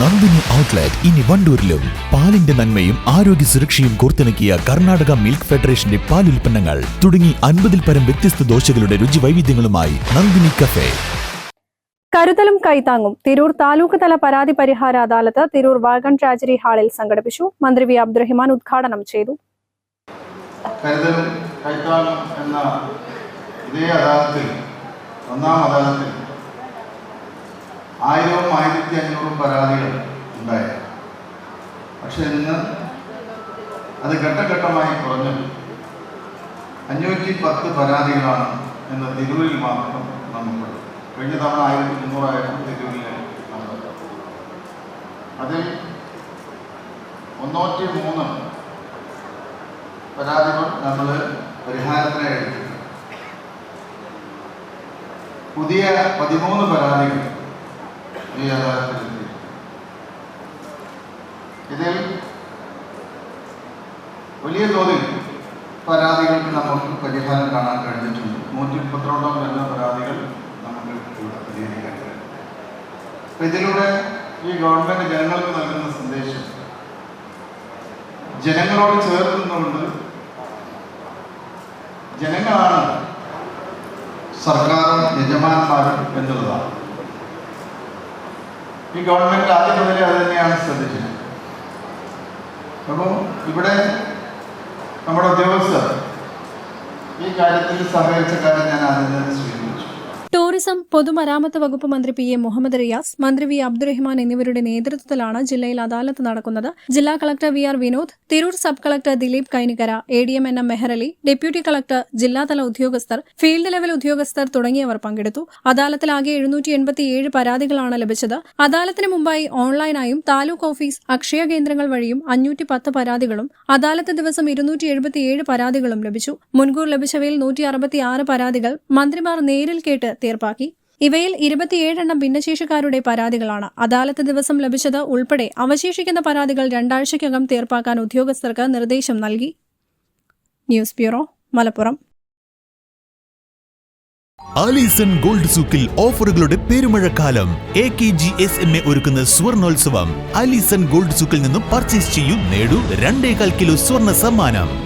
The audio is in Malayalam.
നന്ദിനി ഔട്ട്ലെറ്റ് ഇനി വണ്ടൂരിലും. പാലിന്റെ നന്മയും ആരോഗ്യ സുരക്ഷയും കോർത്തിണക്കിയ കർണാടക മിൽക്ക് ഫെഡറേഷന്റെ പാൽ ഉൽപ്പന്നങ്ങൾ തുടങ്ങി അൻപതിൽ പരം വ്യത്യസ്ത ദോശകളുടെ രുചി വൈവിധ്യങ്ങളുമായി നന്ദിനി കഫേ. കരുതലും കൈത്താങ്ങും തിരൂർ താലൂക്ക് തല പരാതി പരിഹാര അദാലത്ത് തിരൂർ വാഗൺ ട്രാജഡി ഹാളിൽ സംഘടിപ്പിച്ചു. മന്ത്രി വി അബ്ദുറഹിമാൻ ഉദ്ഘാടനം ചെയ്തു. കരുതലും കൈത്താങ്ങും എന്ന ഇതേ അദാലത്തിൽ ഒന്നാം അദാലത്തിൽ ആയിരവും ആയിരത്തി അഞ്ഞൂറും പരാതികൾ ഉണ്ടായി. പക്ഷെ ഇന്ന് അത് ഘട്ടഘട്ടമായി കുറഞ്ഞു. അഞ്ഞൂറ്റി പത്ത് പരാതികളാണ് ഇന്ന് തിരൂരിൽ മാത്രം നമുക്കുള്ളത് കഴിഞ്ഞ തവണ ആയിരത്തി മുന്നൂറായിരം തിരൂരിൽ അതിൽ മുന്നൂറ്റി മൂന്ന് പരാതികൾ നമ്മൾ പരിഹാരത്തിനായി എടുത്തിട്ടുണ്ട്. പുതിയ പതിമൂന്ന് പരാതികൾ ഈ അദാലത്തിൽ ഇതിൽ വലിയ തോതിൽ പരാതികൾക്ക് നമുക്ക് പരിഹാരം കാണാൻ കഴിഞ്ഞിട്ടുണ്ട്. നൂറ്റി മുപ്പത്തിരണ്ടോളം വരുന്ന പരാതികൾ നമുക്ക് ഇവിടെ പരിഹരിക്കാൻ കഴിയും. ഇതിലൂടെ ഈ ഗവൺമെന്റ് ജനങ്ങൾക്ക് നൽകുന്ന സന്ദേശം ജനങ്ങളോട് ചേർന്ന് നിന്നുകൊണ്ട് ജനങ്ങളാണ് സർക്കാർ യജമാനന്മാരും എന്നുള്ളതാണ്. ഈ ഗവൺമെന്റ് ആദ്യം മുതലേ അത് തന്നെയാണ് ശ്രദ്ധിച്ചത്. അപ്പോൾ ഇവിടെ നമ്മുടെ ഉദ്യോഗസ്ഥർ ഈ കാര്യത്തിൽ സഹകരിച്ച കാര്യം ഞാൻ ആദ്യം തന്നെ സ്വീകരിച്ചു. ടൂറിസം പൊതുമരാമത്ത് വകുപ്പ് മന്ത്രി പി എ മുഹമ്മദ് റിയാസ് മന്ത്രി വി അബ്ദുറഹ്മാൻ എന്നിവരുടെ നേതൃത്വത്തിലാണ് ജില്ലയിൽ അദാലത്ത് നടക്കുന്നത്. ജില്ലാ collector V R Vinod Tirur sub collector Dileep Kainikara A D M N M deputy collector ജില്ലാതല ഉദ്യോഗസ്ഥർ ഫീൽഡ് ലെവൽ ഉദ്യോഗസ്ഥർ തുടങ്ങിയവർ പങ്കെടുത്തു. അദാലത്തിൽ ആകെ എഴുന്നൂറ്റി എൺപത്തിയേഴ് പരാതികളാണ് ലഭിച്ചത്. അദാലത്തിന് മുമ്പായി ഓൺലൈനായും താലൂക്ക് ഓഫീസ് അക്ഷയ കേന്ദ്രങ്ങൾ വഴിയും അഞ്ഞൂറ്റി പത്ത് പരാതികളും അദാലത്ത് ദിവസം ഇരുന്നൂറ്റി എഴുപത്തിയേഴ് പരാതികളും ലഭിച്ചു. മുൻകൂർ ലഭിച്ചവയിൽ നൂറ്റി അറുപത്തിയാറ് പരാതികൾ മന്ത്രിമാർ നേരിൽ കേട്ട് തീർപ്പാക്കി. ഇവയിൽ ഇരുപത്തിയേഴെണ്ണം ഭിന്നശേഷിക്കാരുടെ പരാതികളാണ്. അദാലത്ത് ദിവസം ലഭിച്ചത് ഉൾപ്പെടെ അവശേഷിക്കുന്ന പരാതികൾ രണ്ടാഴ്ചയ്ക്കകം തീർപ്പാക്കാൻ ഉദ്യോഗസ്ഥർക്ക് നിർദ്ദേശം നൽകി. News bureau Malappuram. Alison gold സൂക്കിൽ ഓഫറുകളുടെ പെരുമഴക്കാലം. A K G S M A ഒരുക്കുന്ന സ്വർണോത്സവം. ആലീസൺ ഗോൾഡ് സൂക്കിൽ നിന്നും പർച്ചേസ് ചെയ്യൂ നേടൂ രണ്ടേകാൽ കിലോ സ്വർണ സമ്മാനം.